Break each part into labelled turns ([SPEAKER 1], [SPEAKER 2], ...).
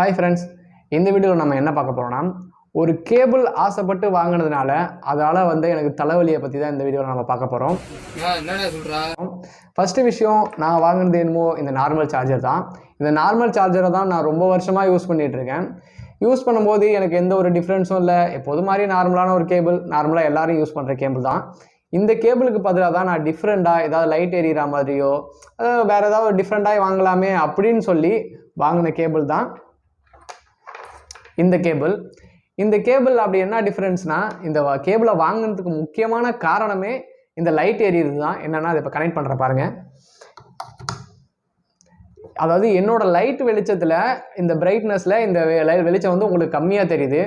[SPEAKER 1] Hi friends இந்த வீடியோவில் நம்ம என்ன பார்க்க போகிறோம்னா ஒரு கேபிள் ஆசைப்பட்டு வாங்கினதுனால அதால் வந்து எனக்கு தலைவலியை பற்றி தான் இந்த வீடியோவில் நம்ம பார்க்க போகிறோம் ஃபஸ்ட்டு விஷயம் நான் வாங்கினது என்னமோ இந்த நார்மல் சார்ஜர் தான். இந்த நார்மல் சார்ஜரை தான் நான் ரொம்ப வருஷமாக யூஸ் பண்ணிகிட்டு இருக்கேன். யூஸ் பண்ணும்போது எனக்கு எந்த ஒரு டிஃப்ரென்ஸும் இல்லை. எப்போது மாதிரி நார்மலான ஒரு கேபிள் நார்மலாக எல்லாரும் யூஸ் பண்ணுற கேபிள் தான். இந்த கேபிளுக்கு பதிலாக தான் நான் டிஃப்ரெண்ட்டாக ஏதாவது லைட் எரியிற மாதிரியோ அதாவது வேறு ஏதாவது டிஃப்ரெண்ட்டாக வாங்கலாமே அப்படின்னு சொல்லி வாங்கின கேபிள் தான். இந்த கேபிள். இந்த கேபிள் அப்படி என்ன டிஃப்ரென்ஸ்னால் இந்த கேபிளை வாங்கினதுக்கு முக்கியமான காரணமே இந்த லைட் எரியுது தான். என்னென்னா அதை இப்போ கனெக்ட் பண்ணுற பாருங்கள் அதாவது என்னோட லைட் வெளிச்சத்தில் இந்த பிரைட்னஸில் இந்த வெளிச்சம் வந்து உங்களுக்கு கம்மியாக தெரியுது.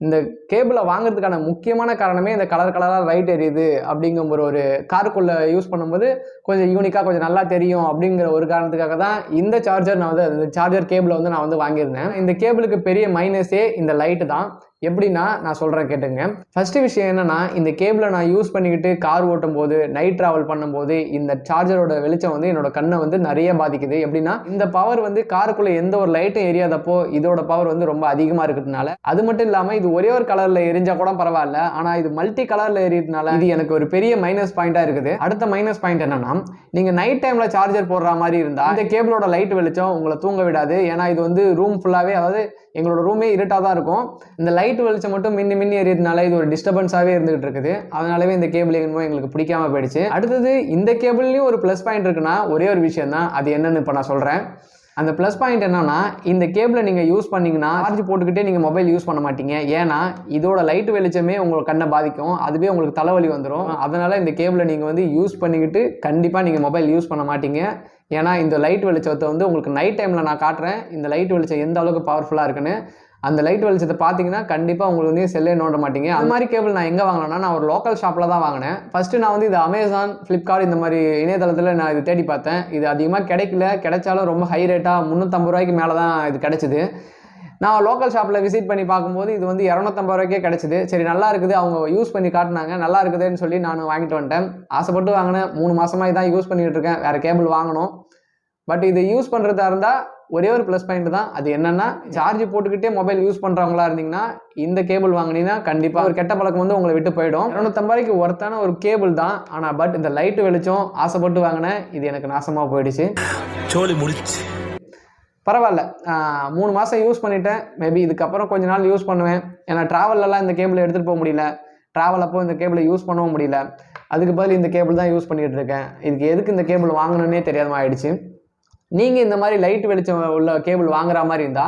[SPEAKER 1] இந்த கேபிளை வாங்குறதுக்கான முக்கியமான காரணமே இந்த கலர் கலராக லைட் எரியுது அப்படிங்கிற ஒரு ஒரு காருக்குள்ளே யூஸ் பண்ணும்போது கொஞ்சம் யூனிக்காக கொஞ்சம் நல்லா தெரியும் அப்படிங்கிற ஒரு காரணத்துக்காக தான் இந்த சார்ஜர் நான் வந்து இந்த சார்ஜர் கேபிளை வந்து நான் வந்து வாங்கியிருந்தேன். இந்த கேபிளுக்கு பெரிய மைனஸே இந்த லைட்டு தான். எப்படின்னா நான் சொல்கிறேன் கேட்டுங்க. ஃபஸ்ட்டு விஷயம் என்னென்னா இந்த கேபிளை நான் யூஸ் பண்ணிக்கிட்டு கார் ஓட்டும் போது நைட் ட்ராவல் பண்ணும்போது இந்த சார்ஜரோட வெளிச்சம் வந்து என்னோட கண்ணை வந்து நிறைய பாதிக்குது. எப்படின்னா இந்த பவர் வந்து காருக்குள்ளே எந்த ஒரு லைட்டும் எரியாதப்போ இதோட பவர் வந்து ரொம்ப அதிகமாக இருக்கிறதுனால அது மட்டும் இல்லாமல் இது ஒரே ஒரு கலரில் எரிஞ்சால் கூட பரவாயில்ல. ஆனால் இது மல்டி கலரில் எரியதுனால இது எனக்கு ஒரு பெரிய மைனஸ் பாயிண்டாக இருக்குது. அடுத்த மைனஸ் பாயிண்ட் என்னன்னா நீங்கள் நைட் டைமில் சார்ஜர் போடுற மாதிரி இருந்தால் இந்த கேபிளோட லைட் வெளிச்சம் உங்களை தூங்க விடாது. ஏன்னா இது வந்து ரூம் ஃபுல்லாகவே அதாவது எங்களோட ரூமே இருட்டாக தான் இருக்கும். இந்த லைட் வெளிச்சம் மட்டும் மின்னி மின்னி எறியதுனால இது ஒரு டிஸ்டர்பன்ஸாகவே இருந்துகிட்டு இருக்குது. அதனாலவே இந்த கேபிள் என்னமோ எங்களுக்கு பிடிக்காம போயிடுச்சு. அடுத்தது இந்த கேபிள்லையும் ஒரு ப்ளஸ் பாயிண்ட் இருக்குன்னா ஒரே ஒரு விஷயம் தான் அது என்னன்னு இப்போ நான் சொல்கிறேன் அந்த ப்ளஸ் பாயிண்ட் என்னன்னா இந்த கேபிளை நீங்கள் யூஸ் பண்ணிங்கன்னா சார்ஜ் போட்டுக்கிட்டே நீங்கள் மொபைல் யூஸ் பண்ண மாட்டீங்க. ஏன்னா இதோட லைட் வெளிச்சமே உங்களுக்கு கண்ணை பாதிக்கும். அதுவே உங்களுக்கு தலைவலி வந்துடும் அதனால் இந்த கேபிளை நீங்கள் வந்து யூஸ் பண்ணிக்கிட்டு கண்டிப்பாக நீங்கள் மொபைல் யூஸ் பண்ண மாட்டீங்க. ஏன்னா இந்த லைட் வெளிச்சத்தை வந்து உங்களுக்கு நைட் டைமில் நான் காட்டுறேன். இந்த லைட் வெளிச்சம் எந்த அளவுக்கு பவர்ஃபுல்லாக இருக்குன்னு. அந்த லைட் வெளிச்சத்தை பார்த்தீங்கன்னா கண்டிப்பாக உங்களுக்கு வந்து செல்லே நோண்ட மாட்டீங்க. அந்த மாதிரி கேபிள் நான் எங்கே வாங்கினேன்னா நான் ஒரு லோக்கல் ஷாப்பில் தான் வாங்கினேன். ஃபஸ்ட்டு நான் வந்து இது அமேசான் ஃப்ளிப்கார்ட் இந்த மாதிரி இணையதளத்தில் நான் இது தேடி பார்த்தேன். இது அதிகமாக கிடைக்கல. கிடைச்சாலும் ரொம்ப ஹை ரேட்டாக முந்நூற்றம்பது ரூபாய்க்கு மேலே தான் இது கிடைச்சிது. நான் லோக்கல் ஷாப்பில் விசிட் பண்ணி பார்க்கும்போது இது வந்து இரநூத்தம்பது ரூபாய்க்கே கிடச்சிது. சரி நல்லா இருக்குது. அவங்க யூஸ் பண்ணி காட்டினாங்க. நல்லா இருக்குதுன்னு சொல்லி நான் வாங்கிட்டு வந்துட்டேன். ஆசைப்பட்டு வாங்கினேன். மூணு மாதமாக இதான் யூஸ் பண்ணிகிட்டு இருக்கேன். வேறு கேபிள் வாங்கணும். பட் இது யூஸ் பண்ணுறதா இருந்தால் ஒரே ஒரு ப்ளஸ் பாயிண்ட் தான். அது என்னென்னா சார்ஜ் போட்டுக்கிட்டே மொபைல் யூஸ் பண்ணுறவங்களா இருந்தீங்கன்னா இந்த கேபிள் வாங்கினீங்கன்னா கண்டிப்பாக ஒரு கெட்ட பழக்கம் வந்து உங்களை விட்டு போயிடும். இரநூத்தம்பது ரூபாய்க்கு ஒர்த்தான ஒரு கேபிள் தான். ஆனால் பட் இந்த லைட்டு வெளிச்சம் ஆசைப்பட்டு வாங்கினேன். இது எனக்கு நாசமாக போயிடுச்சு.
[SPEAKER 2] சோழி முடிச்சு.
[SPEAKER 1] பரவாயில்ல. மூணு மாதம் யூஸ் பண்ணிட்டேன். மேபி இதுக்கப்புறம் கொஞ்ச நாள் யூஸ் பண்ணுவேன். ஏன்னா ட்ராவல்லலாம் இந்த கேபிளை எடுத்துகிட்டு போக முடியல. ட்ராவல் அப்போ இந்த கேபிளை யூஸ் பண்ணவும் முடியல. அதுக்கு பதில் இந்த கேபிள் தான் யூஸ் பண்ணிகிட்டு இருக்கேன். இதுக்கு எதுக்கு இந்த கேபிள் வாங்கணுன்னே தெரியாம ஆயிடுச்சு. நீங்கள் இந்த மாதிரி லைட் வெளிச்சம் உள்ள கேபிள் வாங்குற மாதிரி இருந்தால்